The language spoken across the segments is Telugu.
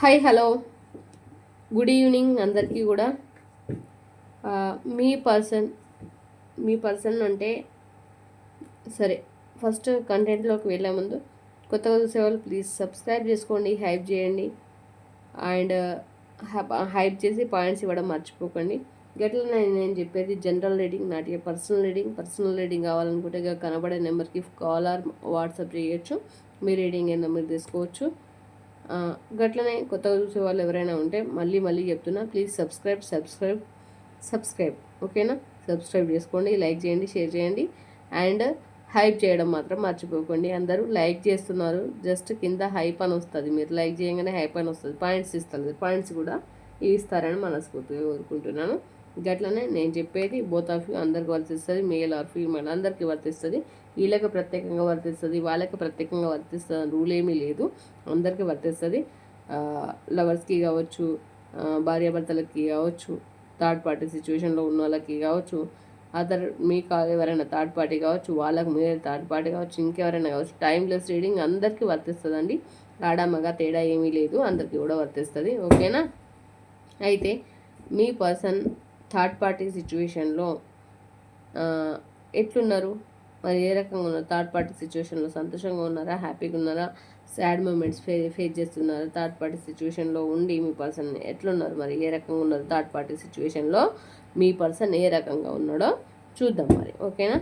హాయ్ హలో గుడ్ ఈవినింగ్ అందరికీ కూడా. మీ పర్సన్ మీ పర్సన్ అంటే సరే ఫస్ట్ కంటెంట్లోకి వెళ్ళే ముందు కొత్తగా చూసేవాళ్ళు ప్లీజ్ సబ్స్క్రైబ్ చేసుకోండి హైప్ చేయండి. అండ్ హైప్ చేసి పాయింట్స్ ఇవ్వడం మర్చిపోకండి. గట్ల నేను నేను చెప్పేది జనరల్ రీడింగ్ నాటి పర్సనల్ రీడింగ్ పర్సనల్ రీడింగ్ కావాలనుకుంటే కనబడే నెంబర్కి కాల్ ఆర్ వాట్సాప్ చేయొచ్చు. మీ రీడింగ్ ఏందో మీరు తీసుకోవచ్చు గట్లనే కొత్తగా చూసే వాళ్ళు ఎవరైనా ఉంటే మళ్ళీ మళ్ళీ చెప్తున్నా ప్లీజ్ సబ్స్క్రైబ్ సబ్స్క్రైబ్ సబ్స్క్రైబ్ ఓకేనా? సబ్స్క్రైబ్ చేసుకోండి లైక్ చేయండి షేర్ చేయండి. అండ్ హైప్ చేయడం మాత్రం మర్చిపోకండి. అందరూ లైక్ చేస్తున్నారు. జస్ట్ కింద హైప్ అని వస్తుంది. మీరు లైక్ చేయగానే హైప్ అని వస్తుంది. పాయింట్స్ ఇస్తారు పాయింట్స్ కూడా ఇస్తారని మనస్ఫూర్తిగా కోరుకుంటున్నాను. గట్లనే నేను చెప్పేది బోత్ ఆఫ్ యూ అందరికి వర్తిస్తుంది. మేల్ ఆర్ ఫీమేల్ అందరికీ వర్తిస్తుంది. వీళ్ళకి ప్రత్యేకంగా వర్తిస్తుంది వాళ్ళకి ప్రత్యేకంగా వర్తిస్తుంది రూల్ ఏమీ లేదు. అందరికీ వర్తిస్తుంది. లవర్స్కి కావచ్చు భార్యాభర్తలకి కావచ్చు థర్డ్ పార్టీ సిచ్యువేషన్లో ఉన్న వాళ్ళకి కావచ్చు అదర్ మీకు ఎవరైనా థర్డ్ పార్టీ కావచ్చు వాళ్ళకి మీరే థర్డ్ పార్టీ కావచ్చు ఇంకెవరైనా కావచ్చు టైమ్లెస్ రీడింగ్ అందరికీ వర్తిస్తుందండి. ఆడ మగ తేడా ఏమీ లేదు అందరికీ కూడా వర్తిస్తుంది. ఓకేనా? అయితే మీ పర్సన్ థర్డ్ పార్టీ సిచ్యువేషన్లో ఎట్లున్నారు? మరి ఏ రకంగా ఉన్నారు? థర్డ్ పార్టీ సిచ్యువేషన్లో సంతోషంగా ఉన్నారా? హ్యాపీగా ఉన్నారా? సాడ్ మూమెంట్స్ ఫే ఫేస్ చేస్తున్నారా? థర్డ్ పార్టీ సిచ్యువేషన్లో ఉండి మీ పర్సన్ ఎట్లున్నారు? మరి ఏ రకంగా ఉన్నారు? థర్డ్ పార్టీ సిచ్యువేషన్లో మీ పర్సన్ ఏ రకంగా ఉన్నాడో చూద్దాం మరి. ఓకేనా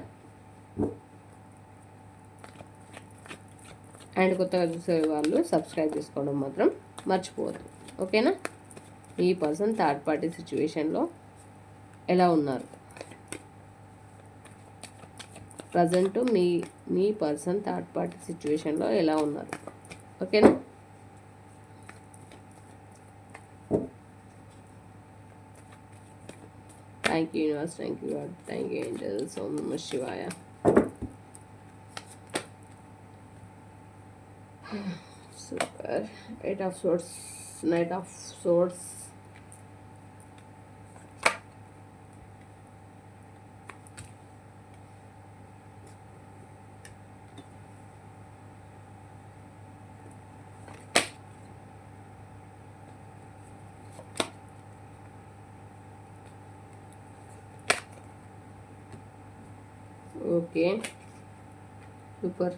అండ్ కొత్తగా చూసే వాళ్ళు సబ్స్క్రైబ్ చేసుకోవడం మాత్రం మర్చిపోవద్దు. ఓకేనా ఈ పర్సన్ థర్డ్ పార్టీ సిచ్యువేషన్లో ఎలా ఉన్నారు? ప్రజెంట్ మీ మీ పర్సన్ థర్డ్ పార్టీ సిచ్యువేషన్లో ఎలా ఉన్నారు? ఓకేనా? Thank you universe thank you God thank you angels ఓం నమ శివాయ super eight of swords knight of swords super.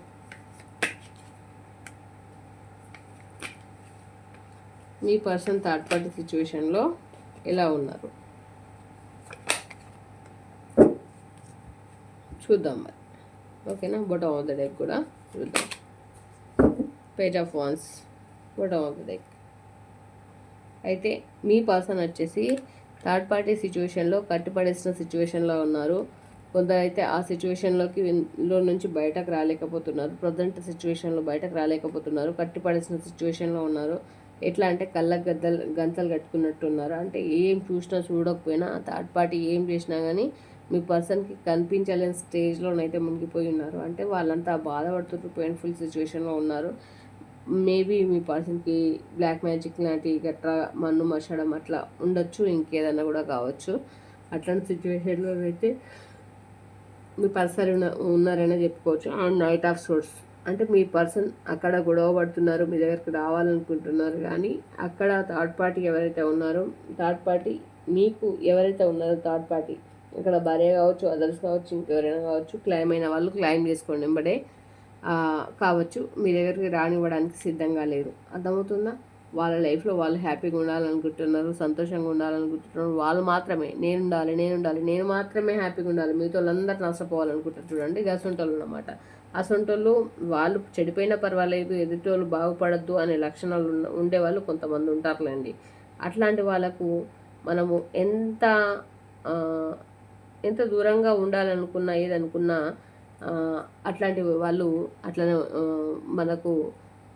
Me person third party సిచ్యువేషన్లో ఎలా ఉన్నారు? చూద్దాం మరి. ఓకేనా? బొటమ్ ఆఫ్ ద డెక్ కూడా చూద్దాం. Page of wands bottom of the deck అయితే మీ పర్సన్ వచ్చేసి థర్డ్ పార్టీ సిచ్యువేషన్లో కట్టుపడేసిన సిచ్యువేషన్లో ఉన్నారు. కొందరైతే ఆ సిచ్యువేషన్లోకి లో నుంచి బయటకు రాలేకపోతున్నారు. ప్రజెంట్ సిచ్యువేషన్లో బయటకు రాలేకపోతున్నారు. కట్టిపడేసిన సిచ్యువేషన్లో ఉన్నారు. ఎట్లా అంటే కళ్ళ గద్దలు గంతలు కట్టుకున్నట్టు ఉన్నారు అంటే ఏం చూసినా చూడకపోయినా థర్డ్ పార్టీ ఏం చేసినా కానీ మీ పర్సన్కి కనిపించలేని స్టేజ్లోనైతే మునిగిపోయి ఉన్నారు. అంటే వాళ్ళంతా బాధపడుతున్నారు పెయిన్ఫుల్ సిచ్యువేషన్లో ఉన్నారు. మేబీ మీ పర్సన్కి బ్లాక్ మ్యాజిక్ లాంటి గట్రా మన్ను మసడం అట్లా ఉండొచ్చు ఇంకేదన్నా కూడా కావచ్చు. అట్లాంటి సిచ్యువేషన్లో అయితే మీ పర్సన్ ఉన్న ఉన్నారనే చెప్పుకోవచ్చు. అండ్ నైట్ ఆఫ్ సోర్స్ అంటే మీ పర్సన్ అక్కడ గొడవ పడుతున్నారు మీ దగ్గరికి రావాలనుకుంటున్నారు కానీ అక్కడ థర్డ్ పార్టీ ఎవరైతే ఉన్నారో థర్డ్ పార్టీ మీకు ఎవరైతే ఉన్నారో థర్డ్ పార్టీ ఇక్కడ భార్య కావచ్చు అదర్స్ కావచ్చు ఇంకెవరైనా కావచ్చు క్లైమ్ అయిన వాళ్ళు క్లైమ్ చేసుకోండి. వెంబడే కావచ్చు మీ దగ్గరికి రానివ్వడానికి సిద్ధంగా లేరు. అర్థమవుతుందా? వాళ్ళ లైఫ్లో వాళ్ళు హ్యాపీగా ఉండాలనుకుంటున్నారు సంతోషంగా ఉండాలనుకుంటున్నారు. వాళ్ళు మాత్రమే. నేను ఉండాలి నేను ఉండాలి నేను మాత్రమే హ్యాపీగా ఉండాలి. మిగతా వాళ్ళందరూ నష్టపోవాలనుకుంటారు. చూడండి గసొంటోళ్ళు అనమాట అసొంటోళ్ళు వాళ్ళు చెడిపోయినా పర్వాలేదు ఎదుటోళ్ళు బాగుపడద్దు అనే లక్షణాలు ఉన్న ఉండేవాళ్ళు కొంతమంది ఉంటారులేండి. అట్లాంటి వాళ్ళకు మనము ఎంత ఎంత దూరంగా ఉండాలనుకున్నా ఏదనుకున్నా అట్లాంటి వాళ్ళు అట్లనే మనకు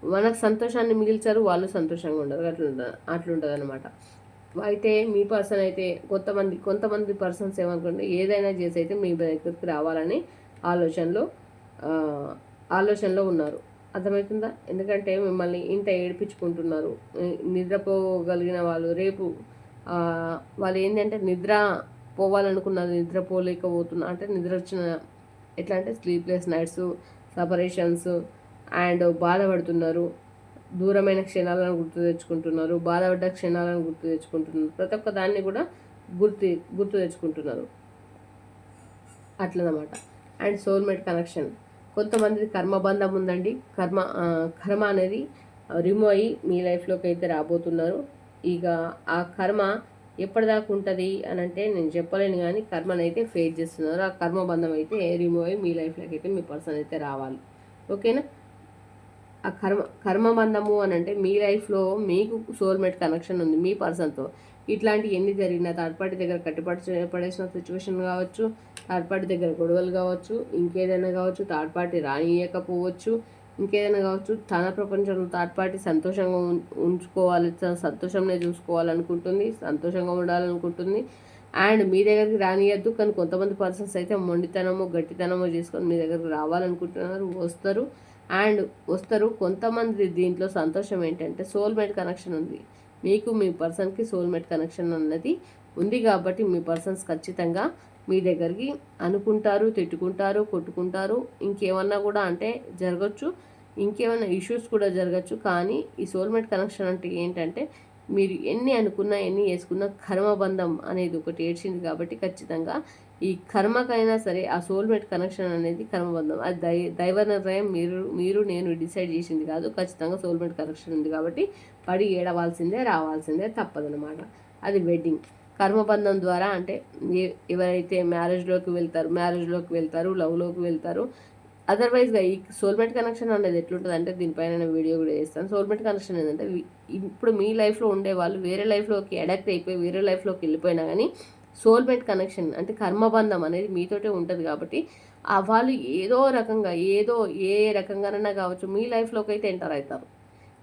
మనకు సంతోషాన్ని మిగిల్చారు వాళ్ళు సంతోషంగా ఉండరు. అట్లుంటుంది అట్లుంటుంది అనమాట అయితే మీ పర్సన్ అయితే కొంతమంది కొంతమంది పర్సన్స్ ఏమనుకుంటే ఏదైనా చేసి అయితే మీ దగ్గరికి రావాలని ఆలోచనలో ఆలోచనలో ఉన్నారు. అర్థమవుతుందా? ఎందుకంటే మిమ్మల్ని ఇంత ఏడిపించుకుంటున్నారు. నిద్రపోగలిగిన వాళ్ళు రేపు వాళ్ళు ఏంటంటే నిద్ర పోవాలనుకున్నారు నిద్రపోలేకపోతున్నా అంటే నిద్ర వచ్చిన ఎట్లా అంటే స్లీప్లెస్ నైట్స్ సపరేషన్స్ అండ్ బాధపడుతున్నారు. దూరమైన క్షణాలను గుర్తు తెచ్చుకుంటున్నారు. బాధపడ్డ క్షణాలను గుర్తు తెచ్చుకుంటున్నారు. ప్రతి ఒక్క దాన్ని కూడా గుర్తు గుర్తు తెచ్చుకుంటున్నారు. అట్లనమాట. And soulmate connection. కొంతమంది కర్మబంధం ఉందండి. కర్మ కర్మ అనేది రిమూవ్ అయ్యి మీ లైఫ్లోకి అయితే రాబోతున్నారు. ఇక ఆ కర్మ ఎప్పటిదాకా ఉంటుంది అని అంటే నేను చెప్పలేను కానీ కర్మను అయితే ఫేస్ చేస్తున్నారు. ఆ కర్మబంధం అయితే రిమూవ్ అయ్యి మీ లైఫ్లోకి అయితే మీ పర్సన్ అయితే రావాలి. ఓకేనా? ఆ కర్మ కర్మబంధము అని అంటే మీ లైఫ్లో మీకు సోల్మేట్ కనెక్షన్ ఉంది మీ పర్సన్తో. ఇట్లాంటి ఎన్ని జరిగినా థర్డ్ పార్టీ దగ్గర కట్టుబడి పడేసిన సిచ్యువేషన్ కావచ్చు థర్డ్ పార్టీ దగ్గర గొడవలు కావచ్చు ఇంకేదైనా కావచ్చు థర్డ్ పార్టీ రానియకపోవచ్చు ఇంకేదైనా కావచ్చు తన ప్రపంచంలో థర్డ్ పార్టీ సంతోషంగా ఉం- ఉంచుకోవాలి సంతోషంనే చూసుకోవాలనుకుంటుంది సంతోషంగా ఉండాలనుకుంటుంది. అండ్ మీ దగ్గరికి రానియద్దు కానీ కొంతమంది పర్సన్స్ అయితే మొండితనమో గట్టితనమో చేసుకొని మీ దగ్గరకు రావాలనుకుంటున్నారు వస్తారు. అండ్ వస్తారు. కొంతమంది దీంట్లో సంతోషం ఏంటంటే సోల్మేట్ కనెక్షన్ ఉంది. మీకు మీ పర్సన్కి సోల్మేట్ కనెక్షన్ అన్నది ఉంది కాబట్టి మీ పర్సన్స్ ఖచ్చితంగా మీ దగ్గరికి అనుకుంటారు తిట్టుకుంటారు కొట్టుకుంటారు. ఇంకేమన్నా కూడా అంటే జరగచ్చు. ఇంకేమైనా ఇష్యూస్ కూడా జరగచ్చు. కానీ ఈ సోల్మేట్ కనెక్షన్ అంటే ఏంటంటే మీరు ఎన్ని అనుకున్నా ఎన్ని వేసుకున్నా కర్మబంధం అనేది ఒకటి ఏడ్చింది కాబట్టి ఖచ్చితంగా ఈ కర్మకైనా సరే ఆ సోల్మేట్ కనెక్షన్ అనేది కర్మబంధం. అది దై దైవ నిర్ణయం మీరు మీరు నేను డిసైడ్ చేసింది కాదు. ఖచ్చితంగా సోల్మేట్ కనెక్షన్ ఉంది కాబట్టి పడి ఏడవాల్సిందే రావాల్సిందే తప్పదనమాట అది వెడ్డింగ్ కర్మబంధం ద్వారా అంటే ఎవరైతే మ్యారేజ్లోకి వెళ్తారు మ్యారేజ్లోకి వెళ్తారు లవ్లోకి వెళ్తారు అదర్వైజ్గా ఈ సోల్మేట్ కనెక్షన్ అనేది ఎట్లుంటుంది అంటే దీనిపైన నేను వీడియో కూడా చేస్తాను. సోల్మేట్ కనెక్షన్ ఏంటంటే ఇప్పుడు మీ లైఫ్లో ఉండే వాళ్ళు వేరే లైఫ్లోకి అడాక్ట్ అయిపోయి వేరే లైఫ్లోకి వెళ్ళిపోయినా కానీ సోల్మేట్ కనెక్షన్ అంటే కర్మబంధం అనేది మీతోటే ఉంటుంది కాబట్టి ఆ వాళ్ళు ఏదో రకంగా ఏదో ఏ రకంగానైనా కావచ్చు మీ లైఫ్లోకి అయితే ఎంటర్ అవుతారు.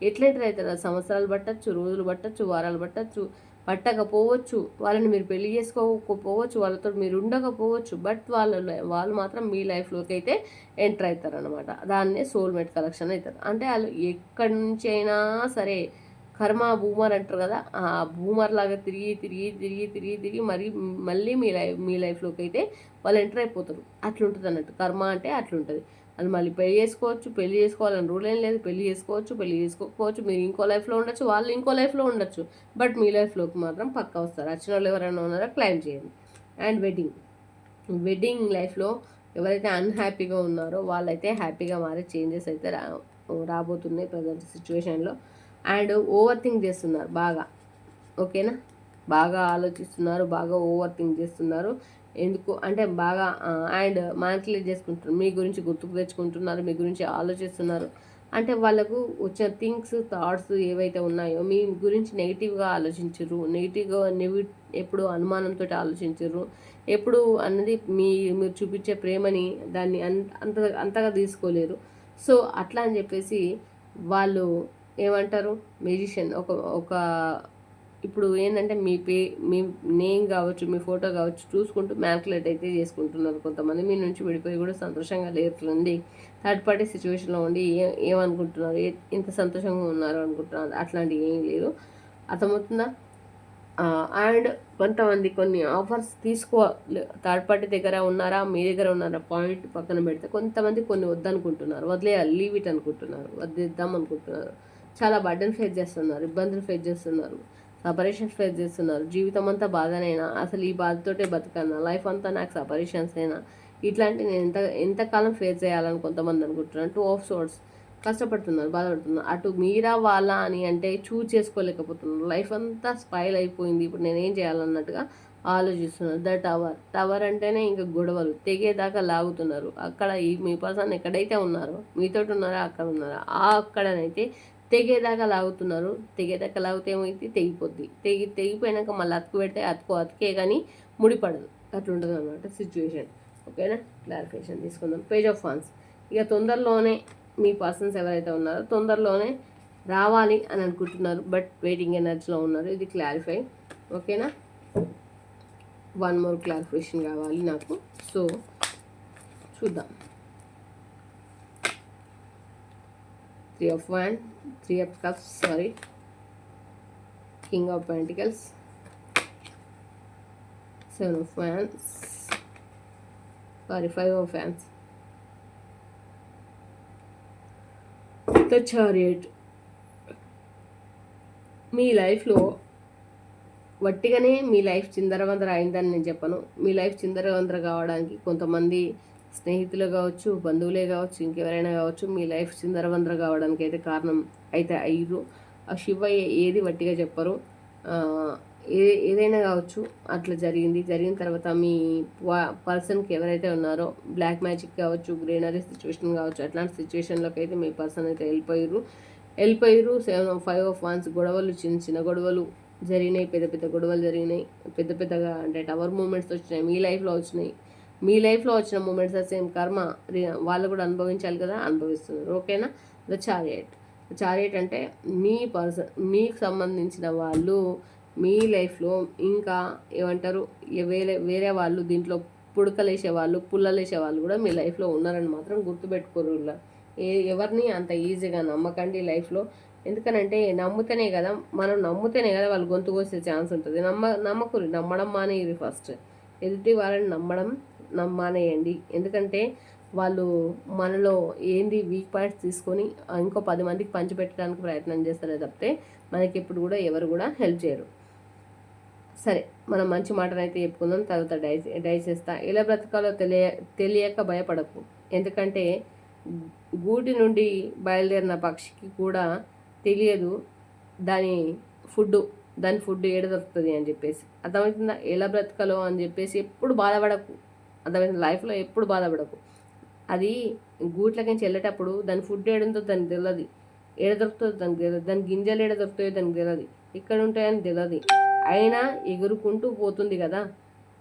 ఎట్లా ఎంటర్ అవుతారు? సంవత్సరాలు పట్టచ్చు రోజులు పట్టచ్చు వారాలు పట్టచ్చు పట్టకపోవచ్చు వాళ్ళని మీరు పెళ్ళి చేసుకోకపోవచ్చు వాళ్ళతో మీరు ఉండకపోవచ్చు బట్ వాళ్ళ వాళ్ళు మాత్రం మీ లైఫ్లోకి అయితే ఎంటర్ అవుతారు అనమాట దాన్నే సోల్మేట్ కలెక్షన్ అవుతారు. అంటే వాళ్ళు ఎక్కడి నుంచి అయినా సరే కర్మ బూమర్ అంటారు కదా ఆ బూమర్ లాగా తిరిగి తిరిగి తిరిగి తిరిగి తిరిగి మరి మళ్ళీ మీ లైఫ్ మీ లైఫ్లోకి అయితే వాళ్ళు ఎంటర్ అయిపోతారు. అట్లుంటుంది అన్నట్టు. కర్మ అంటే అట్లుంటుంది. అది మళ్ళీ పెళ్ళి చేసుకోవచ్చు పెళ్ళి చేసుకోవాలని రూల్ ఏం లేదు. పెళ్ళి చేసుకోవచ్చు పెళ్ళి చేసుకోకపోవచ్చు. మీరు ఇంకో లైఫ్లో ఉండొచ్చు వాళ్ళు ఇంకో లైఫ్లో ఉండొచ్చు. బట్ మీ లైఫ్లోకి మాత్రం పక్కా వస్తారు. వచ్చిన వాళ్ళు ఎవరైనా ఉన్నారో క్లైమ్ చేయండి. And wedding. వెడ్డింగ్ లైఫ్లో ఎవరైతే అన్హ్యాపీగా ఉన్నారో వాళ్ళైతే హ్యాపీగా మారే చేంజెస్ అయితే రా రాబోతున్నాయి ప్రజెంట్ సిచ్యువేషన్లో అండ్ ఓవర్ థింక్ చేస్తున్నారు బాగా. ఓకేనా? బాగా ఆలోచిస్తున్నారు బాగా ఓవర్ థింక్ చేస్తున్నారు. ఎందుకు? అంటే బాగా అండ్ మానిపులేట్ చేసుకుంటున్నారు. మీ గురించి గుర్తుకు తెచ్చుకుంటున్నారు మీ గురించి ఆలోచిస్తున్నారు. అంటే వాళ్ళకు వచ్చే థింగ్స్ థాట్స్ ఏవైతే ఉన్నాయో మీ గురించి నెగిటివ్గా ఆలోచించరు. నెగిటివ్గా నెవి ఎప్పుడు అనుమానంతో ఆలోచించరు. ఎప్పుడు అన్నది మీ మీరు చూపించే ప్రేమని దాన్ని అంత అంత అంతగా తీసుకోలేరు. సో అట్లా అని చెప్పేసి వాళ్ళు ఏమంటారు? మ్యూజిషియన్ ఒక ఒక ఇప్పుడు ఏంటంటే మీ పే మీ నేమ్ కావచ్చు మీ ఫోటో కావచ్చు చూసుకుంటూ మ్యాన్కులేట్ అయితే చేసుకుంటున్నారు కొంతమంది. మీ నుంచి విడిపోయి కూడా సంతోషంగా లేరుతుంది థర్డ్ పార్టీ సిచ్యువేషన్లో ఉండి ఏ ఏమనుకుంటున్నారు? ఇంత సంతోషంగా ఉన్నారు అనుకుంటున్నారు? అట్లాంటివి ఏం లేదు. అర్థమవుతుందా? అండ్ కొంతమంది కొన్ని ఆఫర్స్ తీసుకో థర్డ్ పార్టీ దగ్గర ఉన్నారా? మీ దగ్గర ఉన్నారా? పాయింట్ పక్కన పెడితే కొంతమంది కొన్ని వద్దనుకుంటున్నారు. వదిలేయాలి. లీవ్ ఇట్ అనుకుంటున్నారు. వదిలేద్దాం అనుకుంటున్నారు. చాలా బర్డన్ ఫేస్ చేస్తున్నారు ఇబ్బందులు ఫేస్ చేస్తున్నారు సపరేషన్స్ ఫేస్ చేస్తున్నారు. జీవితం అంతా బాధనైనా అసలు ఈ బాధతోటే బతకన్నా లైఫ్ అంతా నాకు సపరేషన్స్ అయినా ఇట్లాంటి నేను ఎంత ఎంతకాలం ఫేస్ చేయాలని కొంతమంది అనుకుంటున్నాను టూ ఆఫ్ సోర్స్ కష్టపడుతున్నారు బాధపడుతున్నారు. అటు మీరా వాళ్ళ అని అంటే చూజ్ చేసుకోలేకపోతున్నారు. లైఫ్ అంతా స్పైల్ అయిపోయింది. ఇప్పుడు నేనేం చేయాలన్నట్టుగా ఆలోచిస్తున్నారు. The tower. టవర్ అంటేనే ఇంకా గొడవలు. తెగేదాకా లాగుతున్నారు. అక్కడ ఈ మీ పర్సన్ ఎక్కడైతే ఉన్నారో మీతో ఉన్నారో అక్కడ ఉన్నారా ఆ అక్కడనైతే తెగేదాకా లాగుతున్నారు. తెగేదాకా లాగితే ఏమైతే తెగిపోద్ది. తెగి తెగిపోయినాక మళ్ళీ అతుకు పెడితే అతుకు అతుకే కానీ ముడిపడదు అట్లుంటుంది అనమాట సిచ్యువేషన్ ఓకేనా? క్లారిఫికేషన్ తీసుకుందాం. పేజ్ ఆఫ్ ఫాన్స్ ఇక తొందరలోనే మీ పర్సన్స్ ఎవరైతే ఉన్నారో తొందరలోనే రావాలి అని అనుకుంటున్నారు. బట్ వెయిటింగ్ ఎనర్జీలో ఉన్నారు. ఇది క్లారిఫై ఓకేనా? వన్ మోర్ క్లారిఫికేషన్ కావాలి నాకు. సో చూద్దాం. Three of one three of cups sorry. King of pentacles seven of fans sorry five of fans the chariot మీ లైఫ్లో వట్టిగానే మీ లైఫ్ చిందరవందర అయిందని నేను చెప్పను. మీ లైఫ్ చిందరవందర కావడానికి కొంతమంది స్నేహితులు కావచ్చు బంధువులే కావచ్చు ఇంకెవరైనా కావచ్చు మీ లైఫ్ చిందరవందర కావడానికి అయితే కారణం అయితే అయ్యారు ఆ శివయ్య ఏది వట్టిగా చెప్పరు. ఏ ఏదైనా కావచ్చు అట్లా జరిగింది. జరిగిన తర్వాత మీ పర్సన్కి ఎవరైతే ఉన్నారో బ్లాక్ మ్యాజిక్ కావచ్చు గ్రీనరీ సిచ్యువేషన్ కావచ్చు అట్లాంటి సిచ్యువేషన్లోకి అయితే మీ పర్సన్ అయితే వెళ్ళిపోయారు వెళ్ళిపోయారు సెవెన్ ఫైవ్ ఆఫ్ వన్స్ గొడవలు చిన్న చిన్న గొడవలు జరిగినాయి పెద్ద పెద్ద గొడవలు జరిగినాయి. పెద్ద పెద్దగా అంటే టవర్ మూమెంట్స్ వచ్చినాయి మీ లైఫ్లో వచ్చినాయి. మీ లైఫ్లో వచ్చిన మూమెంట్స్ సేమ్ కర్మ రి- వాళ్ళు కూడా అనుభవించాలి కదా అనుభవిస్తున్నారు. ఓకేనా? ద చారియట్ చారియట్ అంటే మీ పర్సన్ మీకు సంబంధించిన వాళ్ళు మీ లైఫ్లో ఇంకా ఏమంటారు వేరే వేరే వాళ్ళు దీంట్లో పుడకలేసే వాళ్ళు పుల్లలేసే వాళ్ళు కూడా మీ లైఫ్లో ఉన్నారని మాత్రం గుర్తుపెట్టుకోరు ఏ ఎవరిని అంత ఈజీగా నమ్మకండి లైఫ్లో ఎందుకనంటే నమ్ముతేనే కదా మనం నమ్ముతేనే కదా వాళ్ళు గొంతు కోసే ఛాన్స్ ఉంటుంది. నమ్మ నమ్మకూరి నమ్మడం మానేయరు ఫస్ట్ ఎదుటి వాళ్ళని నమ్మడం నమ్మానేయండి. ఎందుకంటే వాళ్ళు మనలో ఏంది వీక్ పాయింట్స్ తీసుకొని ఇంకో పది మందికి పంచిపెట్టడానికి ప్రయత్నం చేస్తారే తప్పితే మనకి ఇప్పుడు కూడా ఎవరు కూడా హెల్ప్ చేయరు. సరే మనం మంచి మాటనైతే అయితే చెప్పుకుందాం తర్వాత డై డై చేస్తా ఎలా బ్రతకాలో తెలియ తెలియక భయపడకు. ఎందుకంటే గూటి నుండి బయలుదేరిన పక్షికి కూడా తెలియదు దాని ఫుడ్ దాని ఫుడ్ ఏడ దొరుకుతుంది అని చెప్పేసి. అర్థమవుతుందా? ఎలా బ్రతకాలో అని చెప్పేసి ఎప్పుడు బాధపడకు. అర్థమవుతుంది? లైఫ్లో ఎప్పుడు బాధపడకు. అది గూట్లకి వెళ్ళేటప్పుడు దాని ఫుడ్ ఏడుందో దానికి తెలియదు ఏడ దొరుకుతుందో దానికి తెలియదు దాని గింజలు ఏడ దొరుకుతాయో దానికి తెలియదు ఇక్కడ ఉంటాయని తెలియదు అయినా ఎగురుకుంటూ పోతుంది కదా.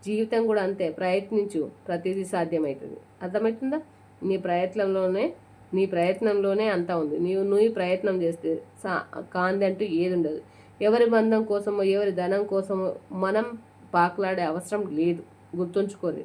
జీవితం కూడా అంతే. ప్రయత్నించు. ప్రతిదీ సాధ్యమవుతుంది. అర్థమవుతుందా? నీ ప్రయత్నంలోనే నీ ప్రయత్నంలోనే అంతా ఉంది. నీవు నువ్వు ప్రయత్నం చేస్తే సా కాంది అంటూ ఏది ఉండదు ఎవరి బంధం కోసమో ఎవరి ధనం కోసమో మనం పాకులాడే అవసరం లేదు. గుర్తుంచుకోరు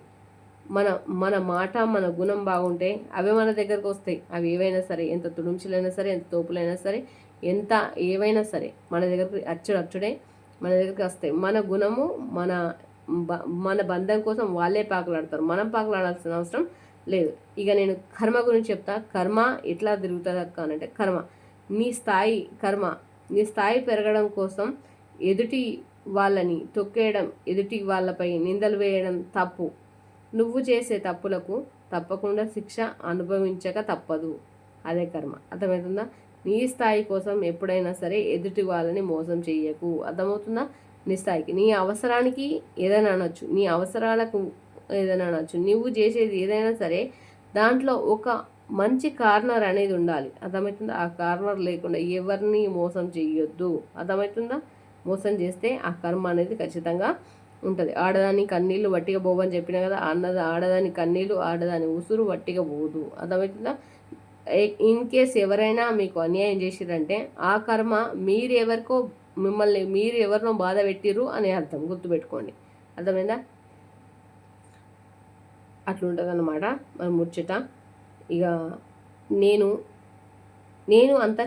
మన మన మాట మన గుణం బాగుంటే అవి మన దగ్గరకు వస్తాయి. అవి ఏవైనా సరే ఎంత తుడుంచులైనా సరే ఎంత తోపులైనా సరే ఎంత ఏవైనా సరే మన దగ్గరకు అచ్చుడు అచ్చుడే మన దగ్గరికి వస్తాయి. మన గుణము మన బ- మన బంధం కోసం వాళ్ళే పాకులాడతారు. మనం పాకులాడాల్సిన అవసరం లేదు. ఇక నేను కర్మ గురించి చెప్తా. కర్మ ఎట్లా తిరుగుతుంది అక్క అని అంటే కర్మ. నీ స్థాయి కర్మ నీ స్థాయి పెరగడం కోసం ఎదుటి వాళ్ళని తొక్కేయడం ఎదుటి వాళ్ళపై నిందలు వేయడం తప్పు. నువ్వు చేసే తప్పులకు తప్పకుండా శిక్ష అనుభవించక తప్పదు. అదే కర్మ. అర్థమవుతుందా? నీ స్థాయి కోసం ఎప్పుడైనా సరే ఎదుటి వాళ్ళని మోసం చేయకు అర్థమవుతుందా? నీ స్థాయికి. నీ అవసరానికి ఏదైనా అనొచ్చు. నీ అవసరాలకు ఏదైనా అనొచ్చు. నువ్వు చేసేది ఏదైనా సరే దాంట్లో ఒక మంచి కార్నర్ అనేది ఉండాలి. అర్థమవుతుందా? ఆ కార్నర్ లేకుండా ఎవరిని మోసం చేయొద్దు అర్థమవుతుందా? మోసం చేస్తే ఆ కర్మ అనేది ఖచ్చితంగా ఉంటుంది. ఆడదాని కన్నీళ్ళు వట్టిగా పోవని చెప్పిన కదా అన్నది ఆడదాని కన్నీళ్ళు ఆడదాని ఉసురు వట్టిగా పోదు. అర్థమవుతుందా? ఇన్ కేస్ ఎవరైనా మీకు అన్యాయం చేసిరంటే ఆ కర్మ మీరు ఎవరికో మిమ్మల్ని మీరు ఎవరినో బాధ పెట్టిర్రు అని అర్థం. గుర్తుపెట్టుకోండి. అర్థమైందా? అట్లుంటుంది అన్నమాట ముచ్చట. ఇక నేను నేను అంత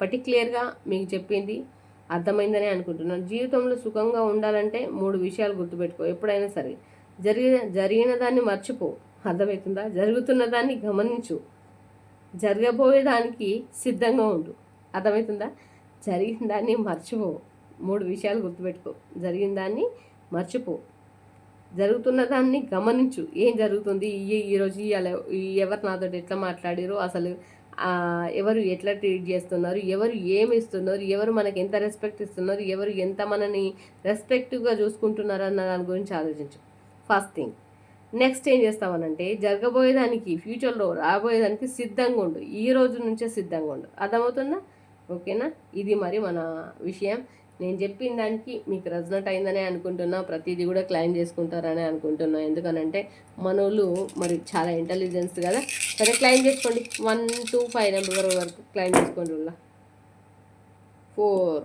పర్టిక్యులర్గా మీకు చెప్పింది అర్థమైందని అనుకుంటున్నాను. జీవితంలో సుఖంగా ఉండాలంటే మూడు విషయాలు గుర్తుపెట్టుకో. ఎప్పుడైనా సరే జరిగిన జరిగిన దాన్ని మర్చిపో. అర్థమవుతుందా? జరుగుతున్న దాన్ని గమనించు. జరగబోయేదానికి సిద్ధంగా ఉండు. అర్థమవుతుందా? జరిగిన దాన్ని మర్చిపో. మూడు విషయాలు గుర్తుపెట్టుకో. జరిగిన దాన్ని మర్చిపో. జరుగుతున్న దాన్ని గమనించు. ఏం జరుగుతుంది? ఈ ఈరోజు ఎవరు నాతో ఎట్లా మాట్లాడారు అసలు ఎవరు ఎట్లా ట్రీట్ చేస్తున్నారు? ఎవరు ఏమి ఇస్తున్నారు? ఎవరు మనకి ఎంత రెస్పెక్ట్ ఇస్తున్నారు? ఎవరు ఎంత మనని రెస్పెక్టివ్గా చూసుకుంటున్నారు అన్న దాని గురించి ఆలోచించు. First thing. నెక్స్ట్ ఏం చేస్తామనంటే జరగబోయేదానికి ఫ్యూచర్లో రాబోయేదానికి సిద్ధంగా ఉండు. ఈ రోజు నుంచే సిద్ధంగా ఉండు. అర్థమవుతుందా? ఓకేనా? ఇది మరి మన విషయం. నేను చెప్పిన దానికి మీకు రెజనెట్ అయిందనే అనుకుంటున్నా. ప్రతిదీ కూడా క్లైమ్ చేసుకుంటారనే అనుకుంటున్నా. ఎందుకనంటే మనోళ్ళు మరి చాలా ఇంటెలిజెన్స్ కదా. సరే క్లైమ్ చేసుకోండి. వన్ టూ ఫైవ్ నెంబర్ వరకు క్లైమ్ చేసుకోండి ఉల్లా ఫోర్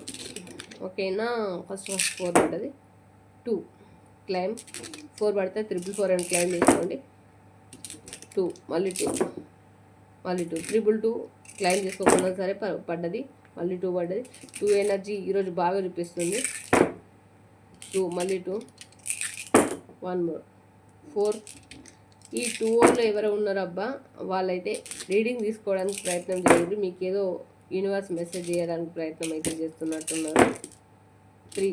ఓకేనా ఫస్ట్ ఫస్ట్ ఫోర్ పడ్డది. టూ క్లైమ్ ఫోర్ పడితే త్రిపుల్ ఫోర్ అని క్లైమ్ చేసుకోండి. టూ మళ్ళీ టూ మళ్ళీ టూ త్రిపుల్ టూ క్లైమ్ చేసుకోకుండా సరే ప- పడ్డది. మళ్ళీ టూ పడ్డది. టూ ఎనర్జీ ఈరోజు బాగా చూపిస్తుంది. టూ మళ్ళీ టూ. One more. ఫోర్. ఈ టూ ఓన్లో ఎవరు ఉన్నారబ్బా వాళ్ళైతే రీడింగ్ తీసుకోవడానికి ప్రయత్నం చేయండి. మీకు ఏదో యూనివర్స్ మెసేజ్ చేయడానికి ప్రయత్నం అయితే చేస్తున్నట్టున్నారు. Three.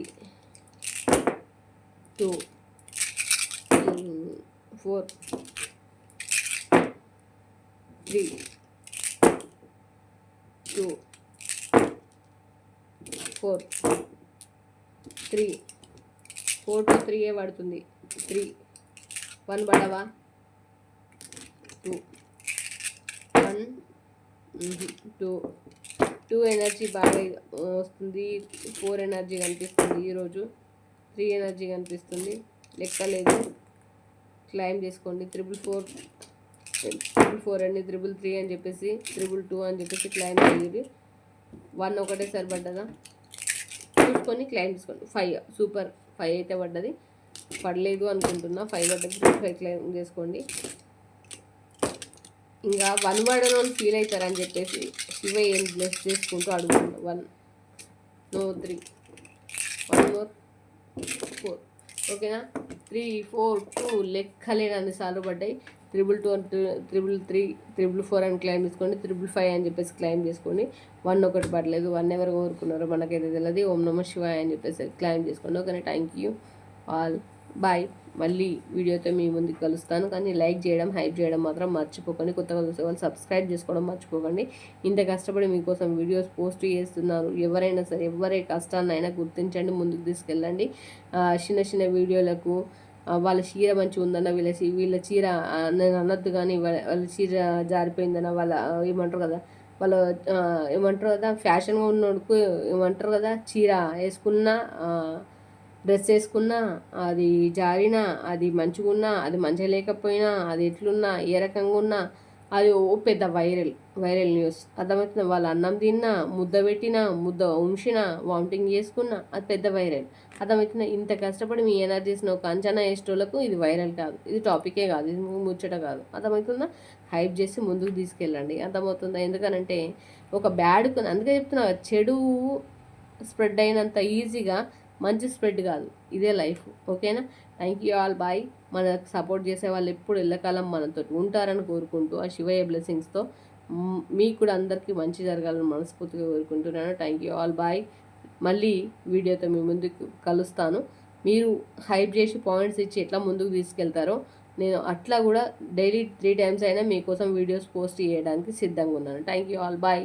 Two. Four. Three. Two. Four. Three. Four two three ఏ పడుతుంది. Three. One పడవా two. One. Two. Two energy బాగా వస్తుంది. ఫోర్ ఎనర్జీ కనిపిస్తుంది ఈరోజు. త్రీ ఎనర్జీ కనిపిస్తుంది. లెక్క లేదు క్లైమ్ చేసుకోండి. Triple four. త్రిబుల్ ఫోర్ అండి. త్రిబుల్ త్రీ అని చెప్పేసి త్రిబుల్ టూ అని చెప్పేసి క్లైమ్ చేయండి. వన్ ఒకటే సరిపడ్డదా? చూసుకొని క్లైమ్ చేసుకోండి ఫైవ్ సూపర్ ఫైవ్ అయితే పడ్డది. పడలేదు అనుకుంటున్నా. ఫైవ్ పడ్డది. ఫైవ్ క్లైమ్ చేసుకోండి. ఇంకా వన్ పడని వాళ్ళు ఫీల్ అవుతారని చెప్పేసి శివ ఏం బ్లెస్ చేసుకుంటూ అడుగుతున్నాను one no three one more ఓకేనా? త్రీ ఫోర్ టూ లెక్కలేనన్ని సార్లు పడ్డాయి. త్రిబుల్ టూ అని త్రిబుల్ త్రీ త్రిబుల్ ఫోర్ అని క్లైమ్ చేసుకోండి. త్రిబుల్ ఫైవ్ అని చెప్పేసి క్లైమ్ చేసుకోండి. వన్ ఒకటి పడలేదు. వన్ ఎవరు కోరుకున్నారో మనకైతే తెలియదు ఓం నమ శివాయ అని చెప్పేసి క్లైమ్ చేసుకోండి. ఓకేనా? Thank you all. బాయ్. మళ్ళీ వీడియోతో మీ ముందుకు కలుస్తాను. కానీ లైక్ చేయడం హైప్ చేయడం మాత్రం మర్చిపోకండి. కొత్తగా చూసే వాళ్ళు సబ్స్క్రైబ్ చేసుకోవడం మర్చిపోకండి. ఇంత కష్టపడి మీకోసం వీడియోస్ పోస్ట్ చేస్తున్నారు. ఎవరైనా సరే ఎవరే కష్టాన్ని గుర్తించండి ముందుకు తీసుకెళ్ళండి. చిన్న చిన్న వీడియోలకు వాళ్ళ చీర మంచిగా ఉందన్న వీళ్ళ వీళ్ళ చీర నేను అనొద్దు కానీ వాళ్ళ చీర జారిపోయిందన్న వాళ్ళ ఏమంటారు కదా వాళ్ళు ఏమంటారు కదా ఫ్యాషన్గా ఉన్నోడుకు ఏమంటారు కదా చీర వేసుకున్న డ్రెస్ వేసుకున్నా అది జారినా అది మంచిగున్నా అది మంచిగా లేకపోయినా అది ఎట్లున్నా ఏ రకంగా ఉన్నా అది ఓ పెద్ద వైరల్ వైరల్ న్యూస్. అర్థమవుతుంది? వాళ్ళు అన్నం తిన్నా ముద్ద పెట్టినా ముద్ద ఉంచినా వామిటింగ్ చేసుకున్నా అది పెద్ద వైరల్. అర్థమవుతుంది? ఇంత కష్టపడి మీ ఎనర్జీస్ని ఒక అంచనా వేసేటోళ్ళకు ఇది వైరల్ కాదు. ఇది టాపికే కాదు. ఇది ముచ్చట కాదు. అర్థమవుతుందా? హైప్ చేసి ముందుకు తీసుకెళ్ళండి. అర్థమవుతుందా? ఎందుకనంటే ఒక బ్యాడ్ అందుకే చెప్తున్నా చెడు స్ప్రెడ్ అయినంత ఈజీగా మంచి స్ప్రెడ్ కాదు. ఇదే లైఫ్. ఓకేనా? Thank you all. బాయ్. మనకు సపోర్ట్ చేసే వాళ్ళు ఎప్పుడు ఎల్లకాలం మనతో ఉంటారని కోరుకుంటూ ఆ శివయ్య బ్లెస్సింగ్స్తో మీకు కూడా అందరికీ మంచి జరగాలని మనస్ఫూర్తిగా కోరుకుంటున్నాను. Thank you all. బాయ్. మళ్ళీ వీడియోతో మీ ముందుకు కలుస్తాను. మీరు హైప్ చేసి పాయింట్స్ ఇచ్చి ఎట్లా ముందుకు తీసుకెళ్తారో నేను అట్లా కూడా డైలీ త్రీ టైమ్స్ అయినా మీకోసం వీడియోస్ పోస్ట్ చేయడానికి సిద్ధంగా ఉన్నాను. Thank you all. బాయ్.